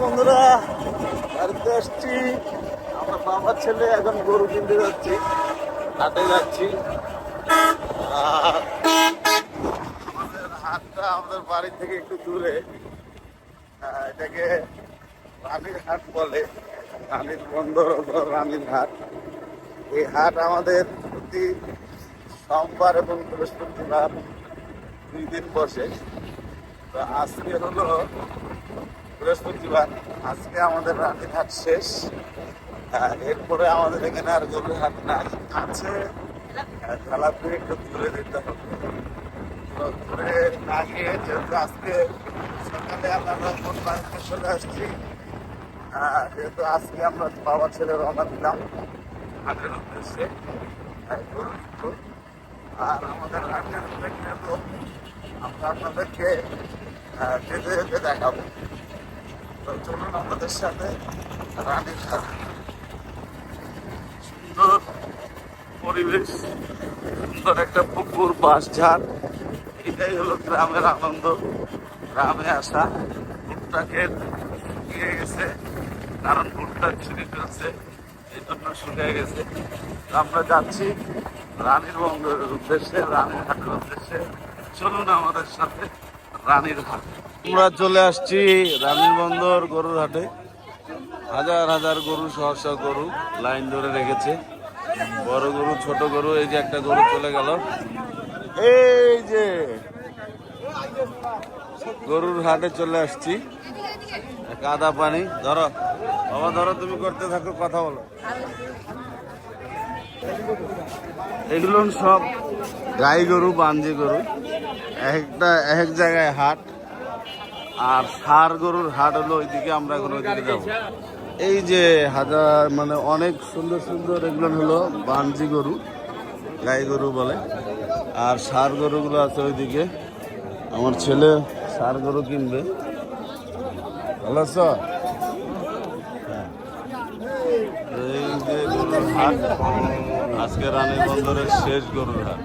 বন্ধুরা, বাড়িতে আসছি। আমরা বাবার ছেলে এখন গরু কিনতে যাচ্ছি, হাটে যাচ্ছি। হাটটা আমাদের বাড়ি থেকে একটু দূরে। এটাকে রানীর হাট বলে, রানীর বন্দর হলো রানীর হাট। এই হাট আমাদের প্রতি সোমবার এবং বৃহস্পতিবার দুই দিন বসে। তো আজকে হলো বৃহস্পতিবার। আজকে আমাদের রানীর হাট শেষ। আর এরপরে আমাদের এখানে আর গরুর হাট নাই। আছে। খেলাপুর একটু ঘুরে দিতে হবে। তো ঘুরে না গিয়ে যেহেতু আজকে সকালে বাড়িতে চলে আসছি যেহেতু আজকে আমরা বাবা ছেলে রওনা দিলাম। হাটের উদ্দেশ্যে তাই গরু কিনবো। আর আমাদের হাটের দেখলে আমরা আপনাদেরকে আহ, যেতে যেতে দেখাবো। তো চলুন আমাদের সাথে রানীর সাথে সুন্দর পরিবেশ সুন্দর একটা পুকুর বাঁশ ঝাড় এটাই হলো গ্রামের আনন্দ। গ্রামে আসা ভুট্টাকে শুকিয়ে গেছে। কারণ ভুট্টা ছিঁড়ে ফেলছে, এই জন্য শুকিয়ে গেছে। আমরা যাচ্ছি রানীর বন্দরের উদ্দেশ্যে, রানীর হাটের উদ্দেশ্যে। চলুন আমাদের সাথে রানীর হাট। আমরা চলে আসছি রানীর বন্দর গরুর হাটে। হাজার হাজার গরু সহসা গরু লাইন ধরে রেখেছে। বড় গরু, ছোট গরু, এই যে একটা গরু চলে গেল। এই যে গরুর হাটে চলে আসছি। কাদা পানি, ধরো। বাবা, ধরো, তুমি করতে থাকো, কথা বলো। এগুলো সব গাই গরু, বাঞ্জি গরু। একটা, এক জায়গায় হাট। আর সার গরুর হাট হলো ওইদিকে আমরা এখন ওইদিকে যাব। এই যে হাজার মানে অনেক সুন্দর সুন্দর এগুলো হলো বাঞ্জি গরু, গাই গরু বলে। আর সার গরুগুলো আছে ওইদিকে। আমার ছেলে সার গরু কিনবে। ভালো আছো। এই যে গরুর হাট আজকে রানীর বন্দরের শেষ গরুর হাট।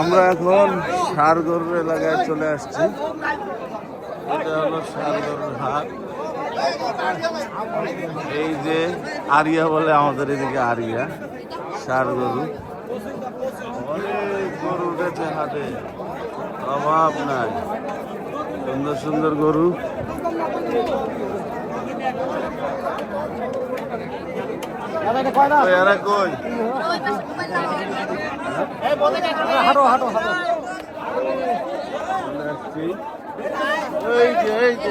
আমরা এখন সার গরুর এলাকায় চলে আসছি। এটা হলো সার গরুর হাট। এই যে আরিয়া বলে আমাদের এদিকে আরিয়া, সার গরু। অনেক গরু উঠেছে হাটে, অভাব নাই। সুন্দর সুন্দর গরু। কই এই যে এই যে।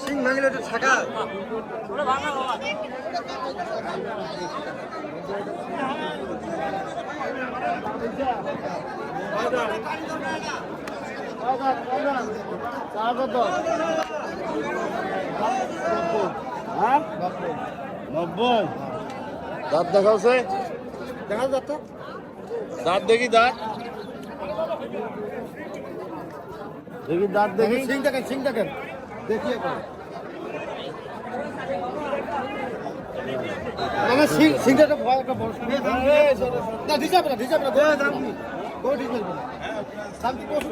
সিং ভাঙলে তো ছাকা চা কত হ্যাঁ নব্বই। দাঁত দেখাওছে দেখা যাচ্ছে দাঁত দেখি দাঁত। দেখি দাঁত দেখি। সিং দেখেন সিং দেখেন। দেখিয়ে আমার সিং সিংটা ভয় একটা বড় না দিছে না দিছে না গোড়া দাম শান্তি বসু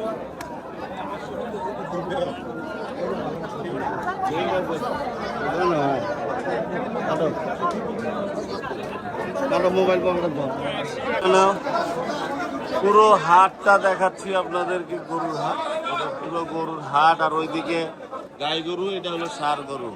পুরো হাটটা দেখাচ্ছি আপনাদেরকে, গরুর হাট। পুরো গরুর হাট, আর ওইদিকে গাই গরু, এটা হলো সার গরু।